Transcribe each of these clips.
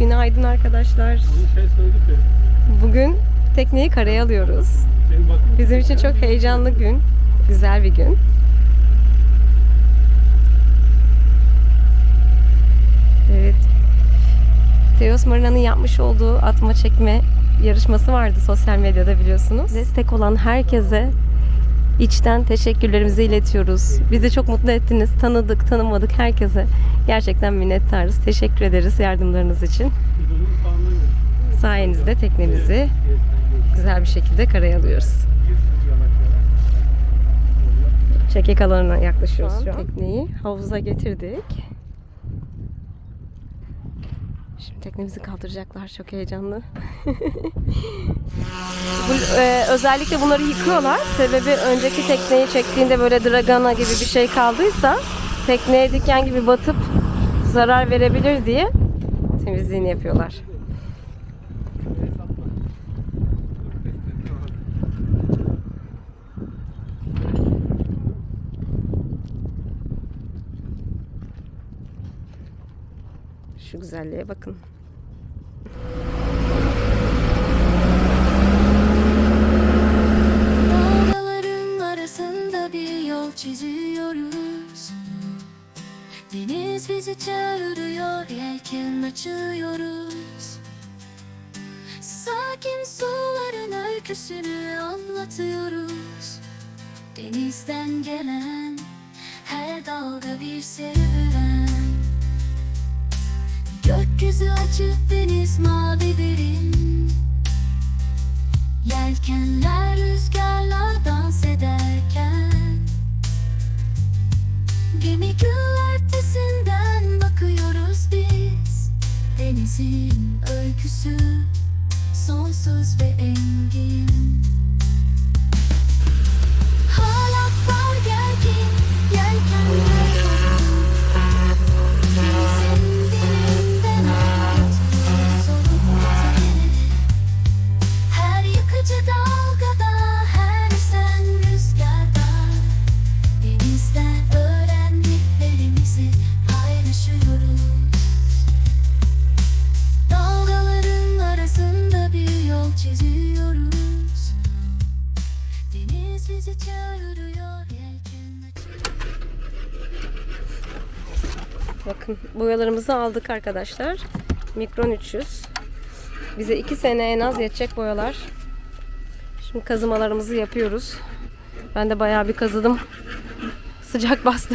Günaydın arkadaşlar. Şey. Bugün tekneyi karaya alıyoruz. Bizim için çok heyecanlı gün. Güzel bir gün. Evet. Teos Marina'nın yapmış olduğu atma çekme yarışması vardı sosyal medyada biliyorsunuz. Destek olan herkese içten teşekkürlerimizi iletiyoruz. Bizi çok mutlu ettiniz. Tanıdık, tanımadık herkese gerçekten minnettarız. Teşekkür ederiz yardımlarınız için. Sayenizde teknemizi güzel bir şekilde karaya alıyoruz. Çekik alanına yaklaşıyoruz şu an. Tekneyi havuza getirdik. Şimdi teknemizi kaldıracaklar. Çok heyecanlı. Bu, e, özellikle bunları yıkıyorlar. Sebebi önceki tekneyi çektiğinde böyle dragana gibi bir şey kaldıysa tekneye diken gibi batıp zarar verebilir diye temizliğini yapıyorlar. Şu güzelliğe bakın. Dalgaların arasında bir yol çiziyoruz. Deniz bizi çağırıyor, yelken açıyoruz. Sakin suların öyküsünü anlatıyoruz. Denizden gelen her dalga bir serüven Gökyüzü açık deniz mavi derin. Yelkenler rüzgarla dans ederken. Gemi güvertesinden bakıyoruz biz. Denizin öyküsü sonsuz ve engin Bakın boyalarımızı aldık arkadaşlar. Mikron 300. Bize 2 sene en az yetecek boyalar. Şimdi kazımalarımızı yapıyoruz. Ben de bayağı bir kazıdım. Sıcak bastı.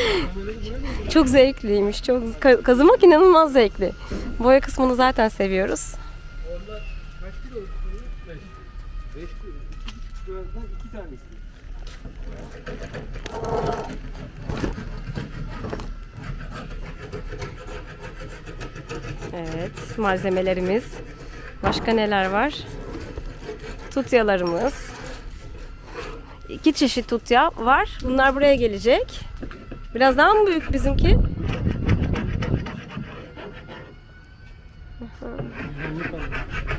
çok zevkliymiş. Çok ka- kazımak inanılmaz zevkli. Boya kısmını zaten seviyoruz. Orada kaç kilo? 5. 5 kilo. 2 kilodan 2 tanesi. Evet, malzemelerimiz. Başka neler var? Tutyalarımız. İki çeşit tutya var. Bunlar buraya gelecek. Biraz daha mı büyük bizimki?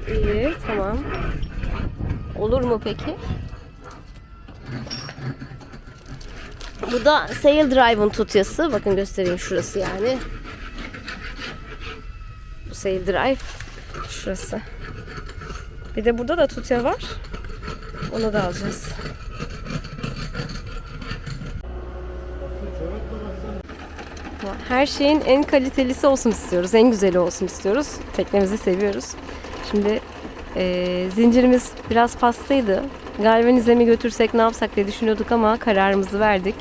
İyi, tamam. Olur mu peki? Bu da Sail Drive'ın tutyası. Bakın göstereyim şurası yani. Bu Sail Drive. Şurası. Bir de burada da tutya var. Onu da alacağız. Her şeyin en kalitelisi olsun istiyoruz. En güzeli olsun istiyoruz. Teknemizi seviyoruz. Şimdi eee, zincirimiz biraz pastaydı. Galvanize mi götürsek ne yapsak diye düşünüyorduk ama kararımızı verdik.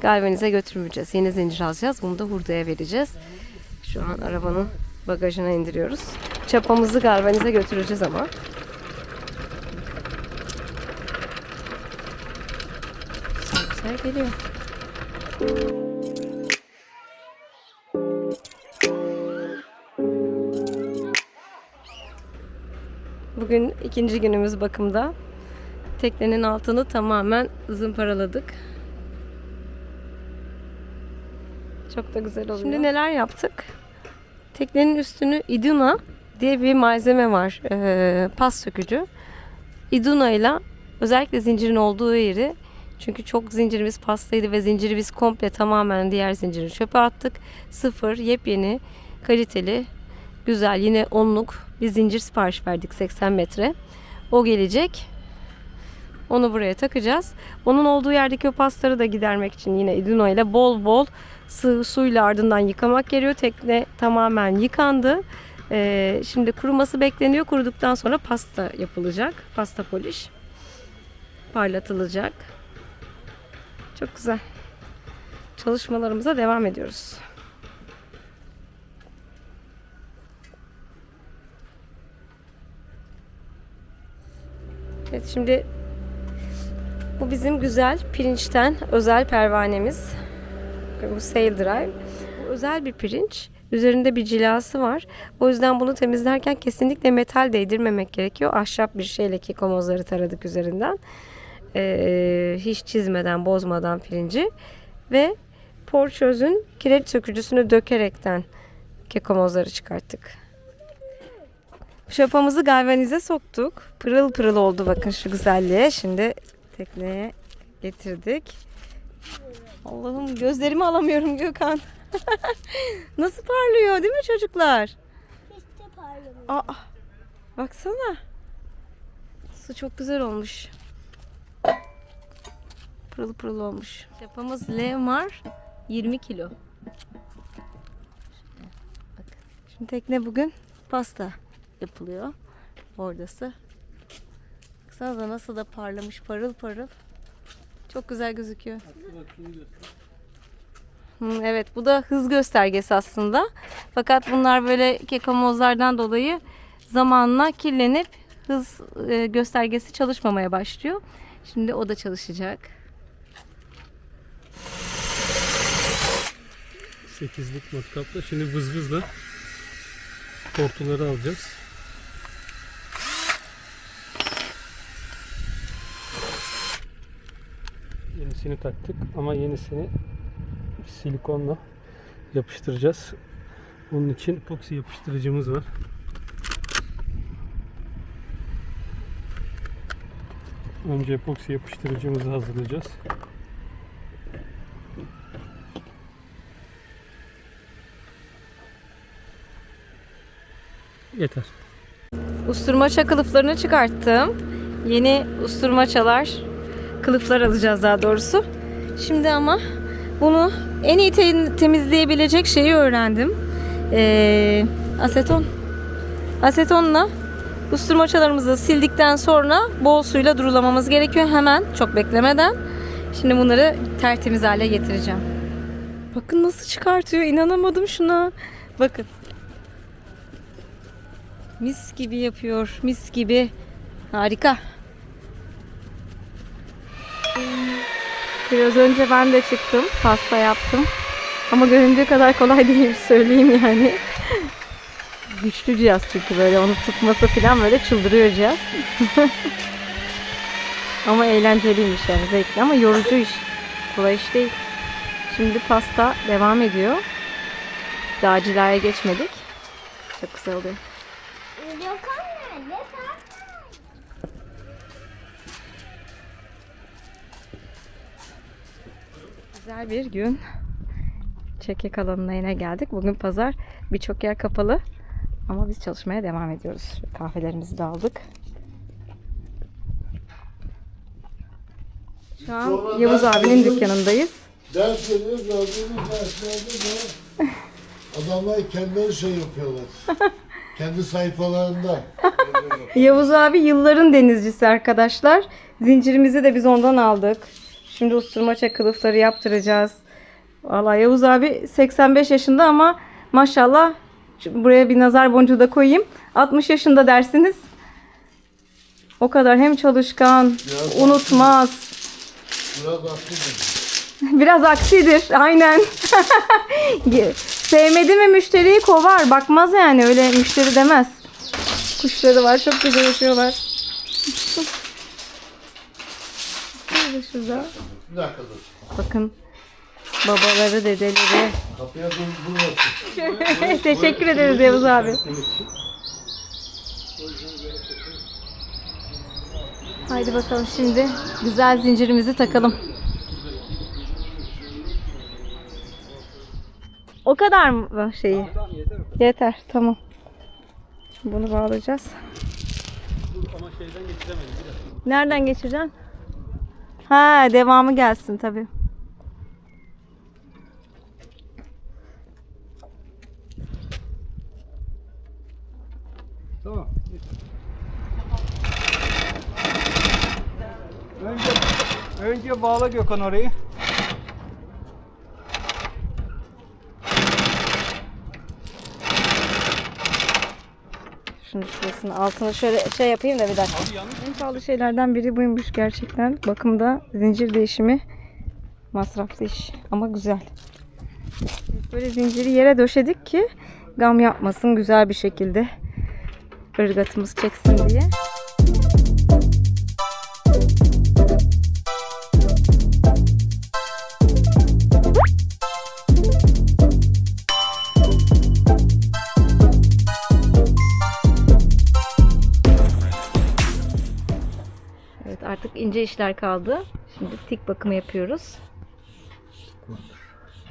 Galvanize götürmeyeceğiz. Yeni zincir alacağız. Bunu da hurdaya vereceğiz. Şu an arabanın bagajına indiriyoruz. Çapamızı galvanize götüreceğiz ama. Güzel geliyor. Bugün ikinci günümüz bakımda. Teknenin altını tamamen zımparaladık. Çok da güzel oluyor. Şimdi neler yaptık? Teknenin üstünü iduna diye bir malzeme var. Ee, pas sökücü. Iduna ile özellikle zincirin olduğu yeri çünkü çok zincirimiz pastaydı ve zinciri biz komple tamamen diğer zinciri çöpe attık. Sıfır, yepyeni, kaliteli Güzel yine onluk bir zincir sipariş verdik 80 metre. O gelecek. Onu buraya takacağız. Onun olduğu yerdeki o pasları da gidermek için yine Idino ile bol bol sıvı suyla ardından yıkamak gerekiyor. Tekne tamamen yıkandı. Ee, şimdi kuruması bekleniyor. Kuruduktan sonra pasta yapılacak. Pasta poliş. Parlatılacak. Çok güzel. Çalışmalarımıza devam ediyoruz. Evet şimdi bu bizim güzel pirinçten özel pervanemiz. Bu Sail Drive. Bu özel bir pirinç. Üzerinde bir cilası var. O yüzden bunu temizlerken kesinlikle metal değdirmemek gerekiyor. Ahşap bir şeyle kekomozları taradık üzerinden. Ee, hiç çizmeden, bozmadan pirinci. Ve porçözün kireç sökücüsünü dökerekten kekomozları çıkarttık. Şapamızı galvanize soktuk. Pırıl pırıl oldu bakın şu güzelliğe. Şimdi tekneye getirdik. Allah'ım gözlerimi alamıyorum Gökhan. Nasıl parlıyor değil mi çocuklar? Aa, baksana. Su çok güzel olmuş. Pırıl pırıl olmuş. Şapamız Leomar 20 kilo. Bakın. Şimdi tekne bugün pasta yapılıyor. Oradası. Baksanıza nasıl da parlamış parıl parıl. Çok güzel gözüküyor. Evet bu da hız göstergesi aslında. Fakat bunlar böyle kekamozlardan dolayı zamanla kirlenip hız e, göstergesi çalışmamaya başlıyor. Şimdi o da çalışacak. 8'lik matkapla şimdi vız vızla tortuları alacağız. Yenisini taktık ama yenisini silikonla yapıştıracağız. Onun için epoksi yapıştırıcımız var. Önce epoksi yapıştırıcımızı hazırlayacağız. Yeter. Usturmaça kılıflarını çıkarttım. Yeni usturmaçalar, kılıflar alacağız daha doğrusu. Şimdi ama bunu en iyi te- temizleyebilecek şeyi öğrendim. Ee, aseton. Asetonla usturmaçalarımızı sildikten sonra bol suyla durulamamız gerekiyor hemen çok beklemeden. Şimdi bunları tertemiz hale getireceğim. Bakın nasıl çıkartıyor. inanamadım şuna. Bakın. Mis gibi yapıyor. Mis gibi. Harika. Biraz önce ben de çıktım. Pasta yaptım. Ama göründüğü kadar kolay değil söyleyeyim yani. Güçlü cihaz çünkü böyle onu tutması falan böyle çıldırıyor cihaz. ama eğlenceliymiş yani zevkli ama yorucu iş. Kolay iş değil. Şimdi pasta devam ediyor. Daha geçmedik. Çok güzel oluyor. Yok Güzel bir gün. Çekek alanına yine geldik. Bugün pazar. Birçok yer kapalı. Ama biz çalışmaya devam ediyoruz. Kahvelerimizi de aldık. Şu an Yavuz abinin dükkanındayız. Ders veriyor, gördüğümüz derslerde de adamlar kendileri şey yapıyorlar. Kendi sayfalarında. Yavuz abi yılların denizcisi arkadaşlar. Zincirimizi de biz ondan aldık. Şimdi usturmaça kılıfları yaptıracağız. Vallahi Yavuz abi 85 yaşında ama maşallah buraya bir nazar boncuğu da koyayım. 60 yaşında dersiniz. O kadar hem çalışkan, Biraz unutmaz. Biraz haklıdır. Biraz aksidir. Aynen. Sevmedi mi müşteriyi kovar. Bakmaz yani öyle müşteri demez. Kuşları var. Çok güzel yaşıyorlar. Şurada şurada. Bir dakika dur. Bakın babaları, dedeleri. Kapıya dur, dur bakayım. Teşekkür ederiz Yavuz abi. Haydi bakalım şimdi güzel zincirimizi takalım. O kadar mı şeyi? Tamam yeter. Yeter tamam. Bunu bağlayacağız. Ama şeyden geçiremedim. Biraz. Nereden geçireceksin? Ha devamı gelsin tabii. Tamam. Önce önce bağla Gökhan orayı. Şunu şurasını altını şöyle şey yapayım da bir dakika. En pahalı şeylerden biri buymuş gerçekten. Bakımda zincir değişimi masraflı iş ama güzel. Böyle zinciri yere döşedik ki gam yapmasın güzel bir şekilde ırgatımız çeksin diye. İnce işler kaldı. Şimdi tik bakımı yapıyoruz.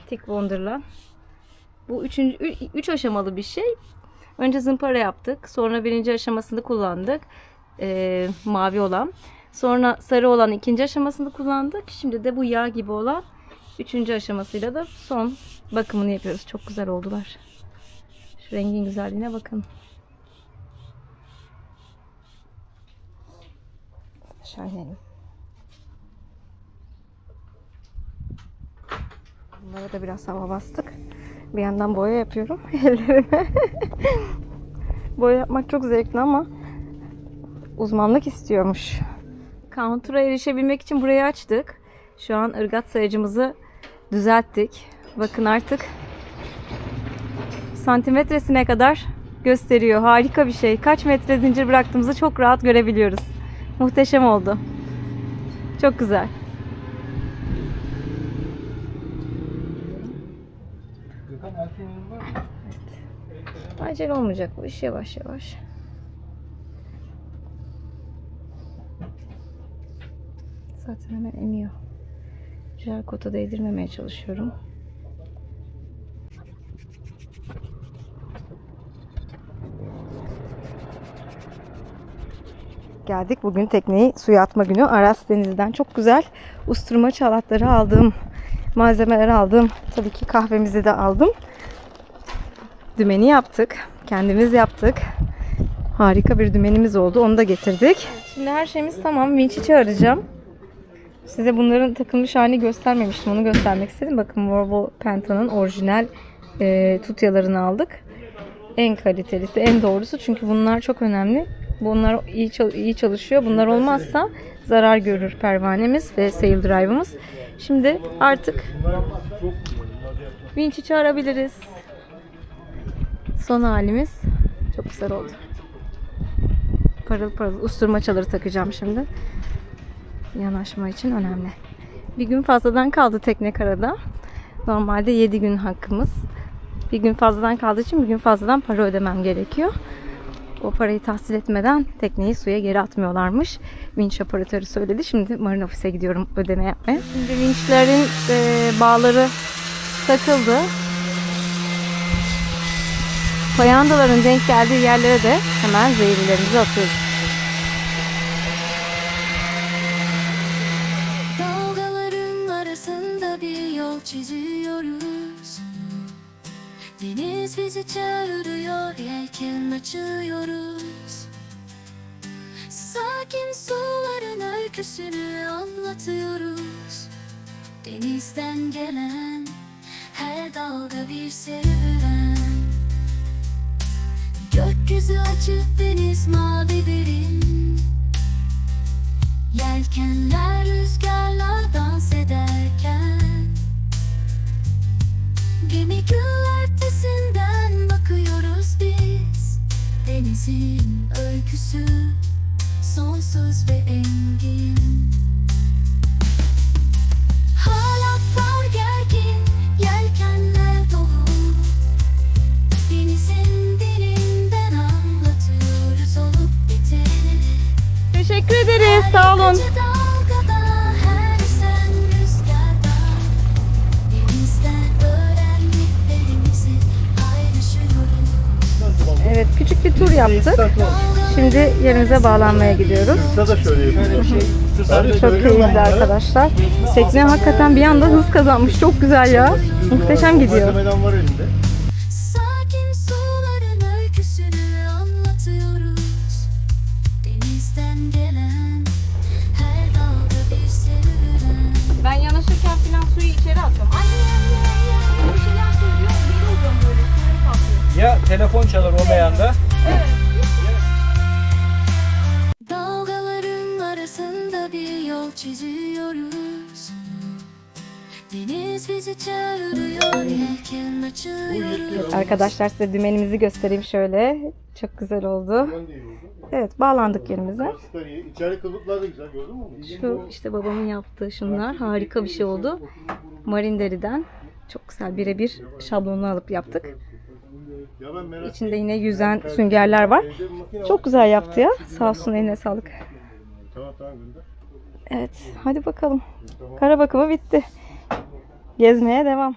Tik Wonder'la. Bu üçüncü, üç aşamalı bir şey. Önce zımpara yaptık. Sonra birinci aşamasını kullandık. Ee, mavi olan. Sonra sarı olan ikinci aşamasını kullandık. Şimdi de bu yağ gibi olan üçüncü aşamasıyla da son bakımını yapıyoruz. Çok güzel oldular. Şu rengin güzelliğine bakın. Şahane. Bunlara da biraz hava bastık. Bir yandan boya yapıyorum ellerime. boya yapmak çok zevkli ama uzmanlık istiyormuş. Counter'a erişebilmek için burayı açtık. Şu an ırgat sayacımızı düzelttik. Bakın artık santimetresine kadar gösteriyor. Harika bir şey. Kaç metre zincir bıraktığımızı çok rahat görebiliyoruz. Muhteşem oldu. Çok güzel. Mı? Acele olmayacak bu iş yavaş yavaş. Zaten hemen emiyor. Jel kota değdirmemeye çalışıyorum. Geldik bugün tekneyi suya atma günü. Aras Deniz'den çok güzel usturma çalatları aldım. Malzemeler aldım. Tabii ki kahvemizi de aldım. Dümeni yaptık. Kendimiz yaptık. Harika bir dümenimiz oldu. Onu da getirdik. Şimdi her şeyimiz tamam. Vinç'i çağıracağım. Size bunların takılmış halini göstermemiştim. Onu göstermek istedim. Bakın Warble Penta'nın orijinal e, tutyalarını aldık. En kalitelisi, en doğrusu. Çünkü bunlar çok önemli. Bunlar iyi, iyi çalışıyor. Bunlar olmazsa zarar görür pervanemiz ve sail drive'ımız. Şimdi artık Vinç'i çağırabiliriz. Son halimiz çok güzel oldu. Parıl parıl usturma çaları takacağım şimdi. Yanaşma için önemli. Bir gün fazladan kaldı tekne karada. Normalde 7 gün hakkımız. Bir gün fazladan kaldığı için bir gün fazladan para ödemem gerekiyor. O parayı tahsil etmeden tekneyi suya geri atmıyorlarmış. Vinç operatörü söyledi. Şimdi marin ofise gidiyorum ödeme yapmaya. Şimdi vinçlerin e, bağları takıldı. Payandaların denk geldiği yerlere de hemen zehirlerimizi atıyoruz. Dalgaların arasında bir yol çiziyoruz Deniz bizi çağırıyor Yelken açıyoruz. Sakin suların öyküsünü anlatıyoruz. Denizden gelen her dalga bir serüven. Gökyüzü açık deniz mavi derin. Yelkenler Evet küçük bir tur yaptık. Şimdi yerimize bağlanmaya gidiyoruz. Burada da şöyle. Çok keyifli arkadaşlar. Tekne hakikaten bir anda hız kazanmış. Çok güzel ya. Muhteşem gidiyor. Malzemeden var elinde. Arkadaşlar size dümenimizi göstereyim şöyle. Çok güzel oldu. Evet bağlandık yerimize. İçeri kılıflar da güzel gördün mü? Şu işte babamın yaptığı şunlar harika bir şey oldu. Marin deriden çok güzel birebir şablonunu alıp yaptık. İçinde yine yüzen süngerler var. Çok güzel yaptı ya. Sağ olsun eline sağlık. Evet hadi bakalım. Kara bakımı bitti. Gezmeye devam.